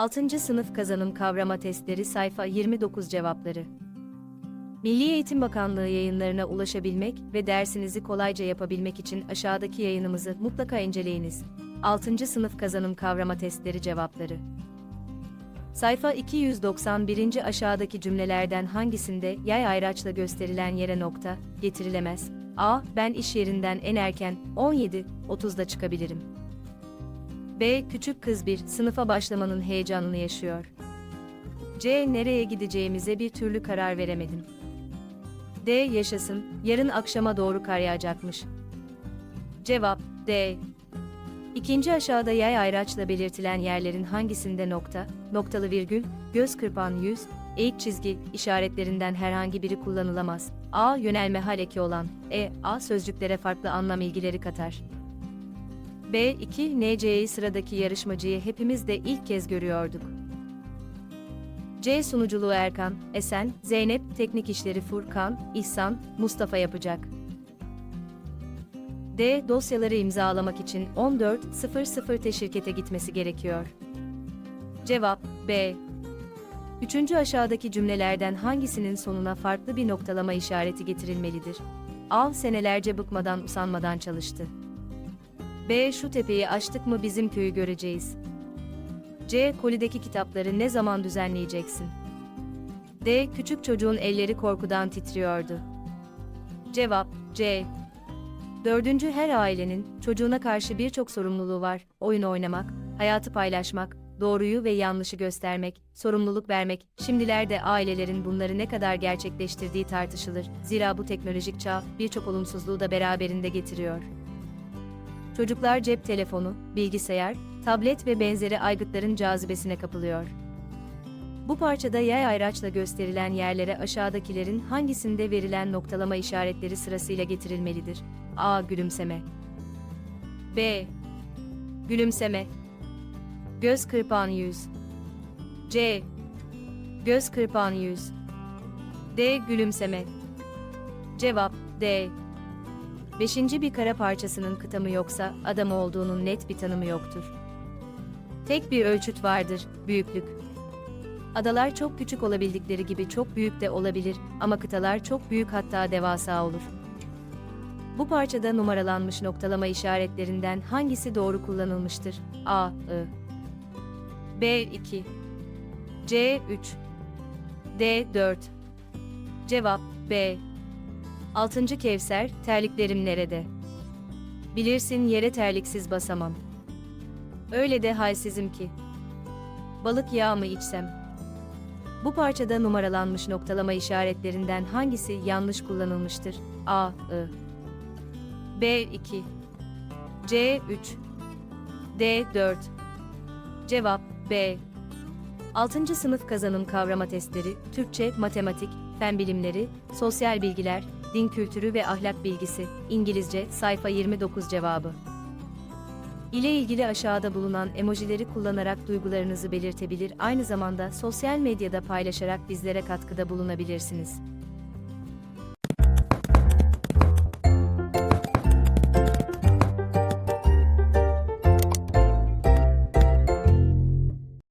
6. Sınıf Kazanım Kavrama Testleri Sayfa 29 Cevapları Milli Eğitim Bakanlığı yayınlarına ulaşabilmek ve dersinizi kolayca yapabilmek için aşağıdaki yayınımızı mutlaka inceleyiniz. 6. Sınıf Kazanım Kavrama Testleri Cevapları Sayfa 291. aşağıdaki cümlelerden hangisinde yay ayraçla gösterilen yere nokta getirilemez? A. Ben iş yerinden en erken 17.30'da çıkabilirim. B. Küçük kız bir sınıfa başlamanın heyecanını yaşıyor. C. Nereye gideceğimize bir türlü karar veremedim. D. Yaşasın, yarın akşama doğru kar yağacakmış. Cevap D. İkinci aşağıda yay ayraçla belirtilen yerlerin hangisinde nokta, noktalı virgül, göz kırpan yüz, eğik çizgi işaretlerinden herhangi biri kullanılamaz. A. Yönelme hal eki olan. E. A. Sözcüklere farklı anlam ilgileri katar. B2 NC'yi sıradaki yarışmacıyı hepimiz de ilk kez görüyorduk. C sunuculuğu Erkan, Esen, Zeynep, teknik işleri Furkan, İhsan, Mustafa yapacak. D dosyaları imzalamak için 14.00'te şirkete gitmesi gerekiyor. Cevap B. Üçüncü aşağıdaki cümlelerden hangisinin sonuna farklı bir noktalama işareti getirilmelidir? A. Senelerce bıkmadan usanmadan çalıştı. B. Şu tepeyi aştık mı bizim köyü göreceğiz. C. Kolideki kitapları ne zaman düzenleyeceksin? D. Küçük çocuğun elleri korkudan titriyordu. Cevap C. Dördüncü her ailenin çocuğuna karşı birçok sorumluluğu var. Oyun oynamak, hayatı paylaşmak, doğruyu ve yanlışı göstermek, sorumluluk vermek. Şimdilerde ailelerin bunları ne kadar gerçekleştirdiği tartışılır. Zira bu teknolojik çağ birçok olumsuzluğu da beraberinde getiriyor. Çocuklar cep telefonu, bilgisayar, tablet ve benzeri aygıtların cazibesine kapılıyor. Bu parçada yay ayraçla gösterilen yerlere aşağıdakilerin hangisinde verilen noktalama işaretleri sırasıyla getirilmelidir? A. Gülümseme B. Gülümseme Göz kırpan yüz C. Göz kırpan yüz D. Gülümseme Cevap D. Beşinci bir kara parçasının kıtamı yoksa adam olduğunun net bir tanımı yoktur. Tek bir ölçüt vardır, büyüklük. Adalar çok küçük olabildikleri gibi çok büyük de olabilir ama kıtalar çok büyük hatta devasa olur. Bu parçada numaralanmış noktalama işaretlerinden hangisi doğru kullanılmıştır? A, I. B, 2. C, 3. D, 4. Cevap B. Altıncı Kevser, terliklerim nerede? Bilirsin yere terliksiz basamam. Öyle de halsizim ki. Balık yağı mı içsem? Bu parçada numaralanmış noktalama işaretlerinden hangisi yanlış kullanılmıştır? A, I. B, 2. C, 3. D, 4. Cevap B. 6. sınıf kazanım kavrama testleri, Türkçe, matematik, fen bilimleri, sosyal bilgiler, din kültürü ve ahlak bilgisi, İngilizce, sayfa 29 cevabı. İle ilgili aşağıda bulunan emojileri kullanarak duygularınızı belirtebilir, aynı zamanda sosyal medyada paylaşarak bizlere katkıda bulunabilirsiniz.